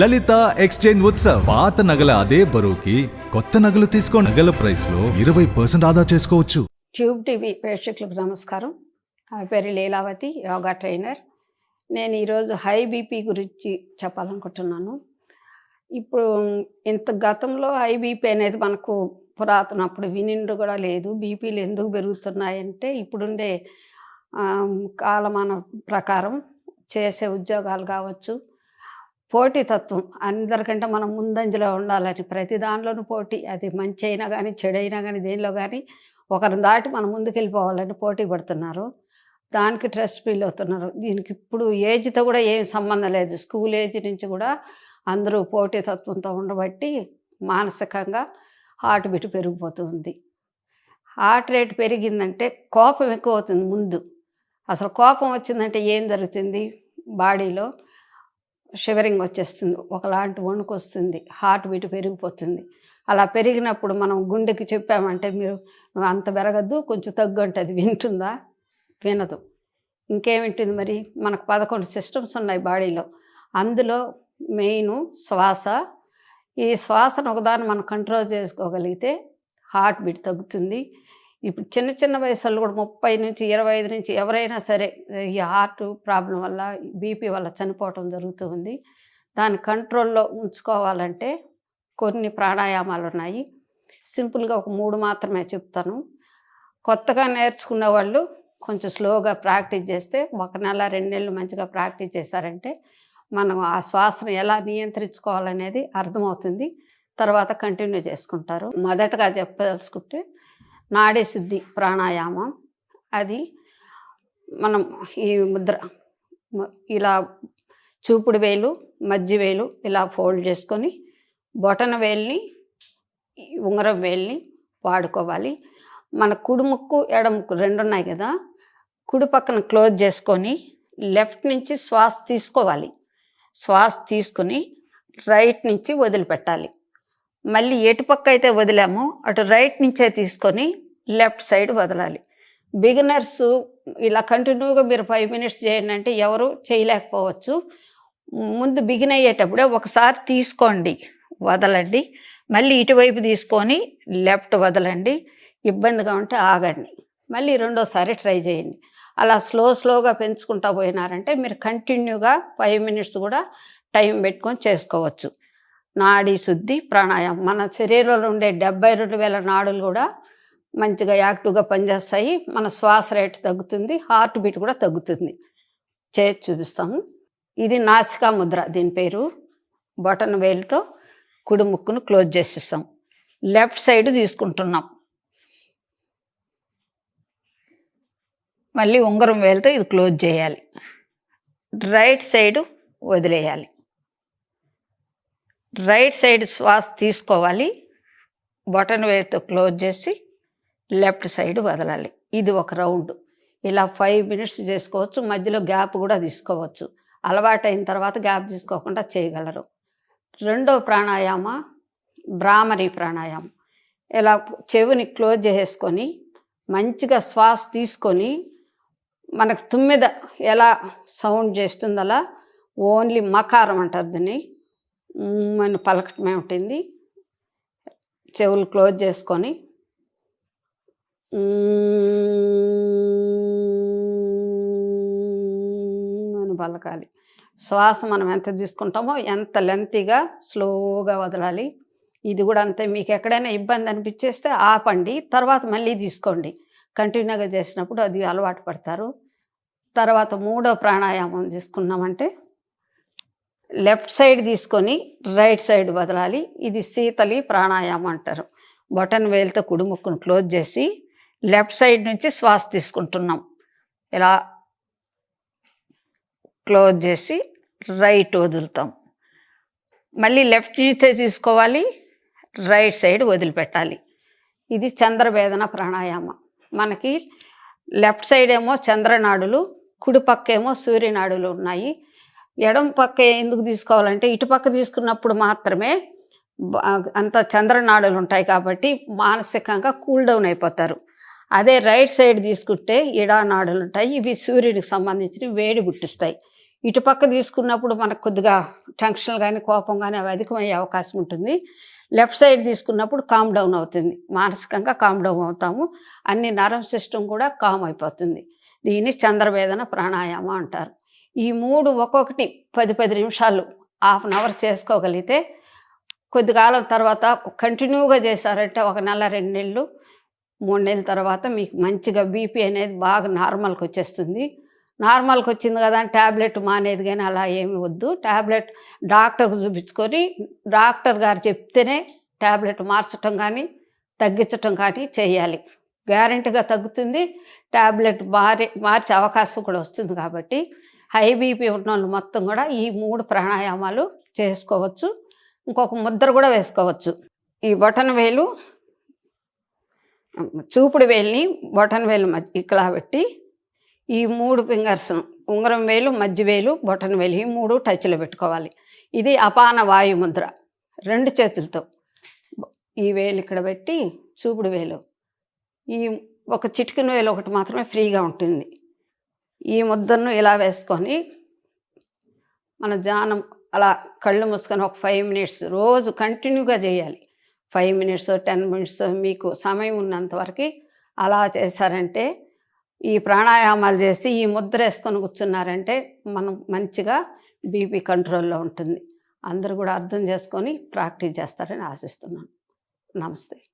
లలిత exchange Utsav. పాత నగల అదే బరువుకి కొత్త నగలు తీసుకో నగల ప్రైస్లో ఇరవై పర్సెంట్ ఆదా చేసుకోవచ్చు. ట్యూబ్ టీవీ ప్రేక్షకులకు నమస్కారం. నా పేరు లీలావతి యోగా ట్రైనర్. నేను ఈరోజు హై బీపీ గురించి చెప్పాలనుకుంటున్నాను. ఇప్పుడు ఇంత గతంలో హై బీపీ అనేది మనకు పురాతన అప్పుడు వినిండు కూడా లేదు. బీపీలు ఎందుకు పెరుగుతున్నాయంటే ఇప్పుడుండే కాలమాన ప్రకారం చేసే ఉద్యోగాలు కావచ్చు పోటీతత్వం. అందరికంటే మనం ముందంజలో ఉండాలని ప్రతి దానిలోనూ పోటీ. అది మంచి అయినా కానీ చెడైనా కానీ దేనిలో కానీ ఒకరిని దాటి మనం ముందుకెళ్ళిపోవాలని పోటీ పడుతున్నారు. దానికి ట్రస్ట్ ఫీల్ అవుతున్నారు. దీనికి ఇప్పుడు ఏజ్తో కూడా ఏం సంబంధం లేదు. స్కూల్ ఏజ్ నుంచి కూడా అందరూ పోటీతత్వంతో ఉండబట్టి మానసికంగా హార్ట్ బీట్ పెరిగిపోతుంది. హార్ట్ రేట్ పెరిగిందంటే కోపం ఎక్కువ అవుతుంది ముందు. అసలు కోపం వచ్చిందంటే ఏం జరుగుతుంది? బాడీలో షివరింగ్ వచ్చేస్తుంది. ఒకలాంటి వణుకు వస్తుంది హార్ట్ బీట్ పెరిగిపోతుంది. అలా పెరిగినప్పుడు మనం గుండెకి చెప్పామంటే మీరు నువ్వు అంత పెరగద్దు కొంచెం తగ్గు అంటే అది వింటుందా? వినదు. ఇంకేమింటుంది మరి? మనకు పదకొండు సిస్టమ్స్ ఉన్నాయి బాడీలో. అందులో మెయిన్ శ్వాస. ఈ శ్వాసను ఒకదాన్ని మనం కంట్రోల్ చేసుకోగలిగితే హార్ట్ బీట్ తగ్గుతుంది. ఇప్పుడు చిన్న చిన్న వయసులో కూడా ముప్పై నుంచి ఇరవై ఐదు నుంచి ఎవరైనా సరే ఈ హార్ట్ ప్రాబ్లం వల్ల బీపీ వల్ల చనిపోవటం జరుగుతూ ఉంది దాన్ని కంట్రోల్లో ఉంచుకోవాలంటే కొన్ని ప్రాణాయామాలు ఉన్నాయి. సింపుల్గా ఒక మూడు మాత్రమే చెప్తాను. కొత్తగా నేర్చుకున్న వాళ్ళు కొంచెం స్లోగా ప్రాక్టీస్ చేస్తే ఒక నెల రెండు నెలలు మంచిగా ప్రాక్టీస్ చేశారంటే మనం ఆ శ్వాసను ఎలా నియంత్రించుకోవాలనేది అర్థమవుతుంది. తర్వాత కంటిన్యూ చేసుకుంటారు. మొదటగా చెప్పదలుచుకుంటే నాడీ శుద్ధి ప్రాణాయామం. అది మనం ఈ ముద్ర ఇలా చూపుడు వేలు మధ్య వేలు ఇలా ఫోల్డ్ చేసుకొని బొటన వేల్ని ఉంగరం వేల్ని వాడుకోవాలి. మన కుడుముక్కు ఎడముక్కు ఎడ ముక్కు రెండు ఉన్నాయి కదా కుడి పక్కన క్లోజ్ చేసుకొని లెఫ్ట్ నుంచి శ్వాస తీసుకోవాలి. శ్వాస తీసుకొని రైట్ నుంచి వదిలిపెట్టాలి. మళ్ళీ ఎటు పక్క అయితే వదిలామో అటు రైట్ నుంచే తీసుకొని లెఫ్ట్ సైడ్ వదలాలి. బిగినర్స్ ఇలా కంటిన్యూగా మీరు ఫైవ్ మినిట్స్ చేయండి అంటే ఎవరు చేయలేకపోవచ్చు. ముందు బిగిన్ అయ్యేటప్పుడే ఒకసారి తీసుకోండి వదలండి. మళ్ళీ ఇటువైపు తీసుకొని లెఫ్ట్ వదలండి. ఇబ్బందిగా ఉంటే ఆగండి. మళ్ళీ రెండోసారి ట్రై చేయండి. అలా స్లో స్లోగా పెంచుకుంటా పోయినారంటే మీరు కంటిన్యూగా ఫైవ్ మినిట్స్ కూడా టైం పెట్టుకొని చేసుకోవచ్చు. నాడీ శుద్ధి ప్రాణాయామం. మన శరీరంలో ఉండే డెబ్బై రెండు వేల నాడులు కూడా మంచిగా యాక్టివ్గా పనిచేస్తాయి. మన శ్వాస రేట్ తగ్గుతుంది హార్ట్ బీట్ కూడా తగ్గుతుంది. చేసి చూపిస్తాము. ఇది నాసికా ముద్ర దీని పేరు. బటన్ వేలుతో కుడి ముక్కును క్లోజ్ చేసేస్తాం. లెఫ్ట్ సైడ్ తీసుకుంటున్నాం. మళ్ళీ ఉంగరం వేలుతో ఇది క్లోజ్ చేయాలి. రైట్ సైడ్ వదిలేయాలి. రైట్ సైడ్ శ్వాస తీసుకోవాలి. బటన్ వేతో క్లోజ్ చేసి లెఫ్ట్ సైడ్ వదలాలి. ఇది ఒక రౌండ్. ఇలా ఫైవ్ మినిట్స్ చేసుకోవచ్చు. మధ్యలో గ్యాప్ కూడా తీసుకోవచ్చు. అలవాటైన తర్వాత గ్యాప్ తీసుకోకుండా చేయగలరు. రెండో ప్రాణాయామ బ్రాహ్మణి ప్రాణాయామం. ఇలా చెవిని క్లోజ్ చేసేసుకొని మంచిగా శ్వాస తీసుకొని మనకు తుమ్మిద ఎలా సౌండ్ చేస్తుందలా ఓన్లీ మకారం అంటారు దీన్ని. మన అని పలకటమే ఉంటుంది. చెవులు క్లోజ్ చేసుకొని మ్మ్ అని పలకాలి. శ్వాస మనం ఎంత తీసుకుంటామో ఎంత లెంతీగా స్లోగా వదలాలి. ఇది కూడా అంతే. మీకు ఎక్కడైనా ఇబ్బంది అనిపించేస్తే ఆపండి. తర్వాత మళ్ళీ తీసుకోండి. కంటిన్యూగా చేసినప్పుడు అది అలవాటు పడతారు. తర్వాత మూడో ప్రాణాయామం తీసుకున్నామంటే లెఫ్ట్ సైడ్ తీసుకొని రైట్ సైడ్ వదలాలి. ఇది శీతలి ప్రాణాయామం అంటారు. బటన్ వేలుతో కుడిముక్కును క్లోజ్ చేసి లెఫ్ట్ సైడ్ నుంచి శ్వాస తీసుకుంటున్నాం. ఇలా క్లోజ్ చేసి రైట్ వదులుతాం. మళ్ళీ లెఫ్ట్ నుంచే తీసుకోవాలి రైట్ సైడ్ వదిలిపెట్టాలి. ఇది చంద్రవేదన ప్రాణాయామం. మనకి లెఫ్ట్ సైడ్ ఏమో చంద్రనాడులు కుడిపక్క ఏమో సూర్యనాడులు ఉన్నాయి. ఎడం పక్క ఎందుకు తీసుకోవాలంటే ఇటు పక్క తీసుకున్నప్పుడు మాత్రమే అంత చంద్రనాడులు ఉంటాయి కాబట్టి మానసికంగా కూల్ డౌన్ అయిపోతారు. అదే రైట్ సైడ్ తీసుకుంటే ఇడానాడులు ఉంటాయి ఇవి సూర్యుడికి సంబంధించిన వేడి పుట్టిస్తాయి. ఇటుపక్క తీసుకున్నప్పుడు మనకు కొద్దిగా టెన్షన్ కానీ కోపం కానీ అవి అధికమయ్యే అవకాశం ఉంటుంది. లెఫ్ట్ సైడ్ తీసుకున్నప్పుడు కామ్ డౌన్ అవుతుంది. మానసికంగా కామ్ డౌన్ అవుతాము. అన్ని నర్వ్ సిస్టమ్ కూడా కామ్ అయిపోతుంది. దీన్ని చంద్రవేదన ప్రాణాయామం అంటారు. ఈ మూడు ఒక్కొక్కటి పది పది నిమిషాలు హాఫ్ అన్ అవర్ చేసుకోగలిగితే కొద్ది కాలం తర్వాత కంటిన్యూగా చేశారంటే ఒక నెల రెండు నెలలు మూడు నెలల తర్వాత మీకు మంచిగా బీపీ అనేది బాగా నార్మల్కి వచ్చేస్తుంది. నార్మల్కి వచ్చింది కదా అని ట్యాబ్లెట్ మానేది కానీ అలా ఏమి వద్దు. ట్యాబ్లెట్ డాక్టర్కి చూపించుకొని డాక్టర్ గారు చెప్తేనే ట్యాబ్లెట్ మార్చటం కానీ తగ్గించటం కానీ చేయాలి. గ్యారెంటీగా తగ్గుతుంది. ట్యాబ్లెట్ మారి మార్చే అవకాశం కూడా వస్తుంది కాబట్టి హై బీపీ ఉన్న వాళ్ళు మొత్తం కూడా ఈ మూడు ప్రాణాయామాలు చేసుకోవచ్చు. ఇంకొక ముద్ర కూడా వేసుకోవచ్చు. ఈ బటన్ వేలు చూపుడు వేలిని బొటన్ వేలు మధ్య ఇక్కలా పెట్టి ఈ మూడు ఫింగర్స్ ఉంగరం వేలు మధ్య వేలు బొటన్ వేలు ఈ మూడు టచ్లో పెట్టుకోవాలి. ఇది అపాన వాయు ముద్ర రెండు చేతులతో. ఈ వేలు ఇక్కడ పెట్టి చూపుడు వేలు. ఈ ఒక చిటికిన వేలు ఒకటి మాత్రమే ఫ్రీగా ఉంటుంది. ఈ ముద్దను ఇలా వేసుకొని మన ధ్యానం అలా కళ్ళు మూసుకొని ఒక ఫైవ్ మినిట్స్ రోజు కంటిన్యూగా చేయాలి. ఫైవ్ మినిట్స్ టెన్ మినిట్స్ మీకు సమయం ఉన్నంత వరకు అలా చేశారంటే ఈ ప్రాణాయామాలు చేసి ఈ ముద్ర వేసుకొని కూర్చున్నారంటే మనం మంచిగా బీపీ కంట్రోల్లో ఉంటుంది. అందరూ కూడా అర్థం చేసుకొని ప్రాక్టీస్ చేస్తారని ఆశిస్తున్నాను. నమస్తే.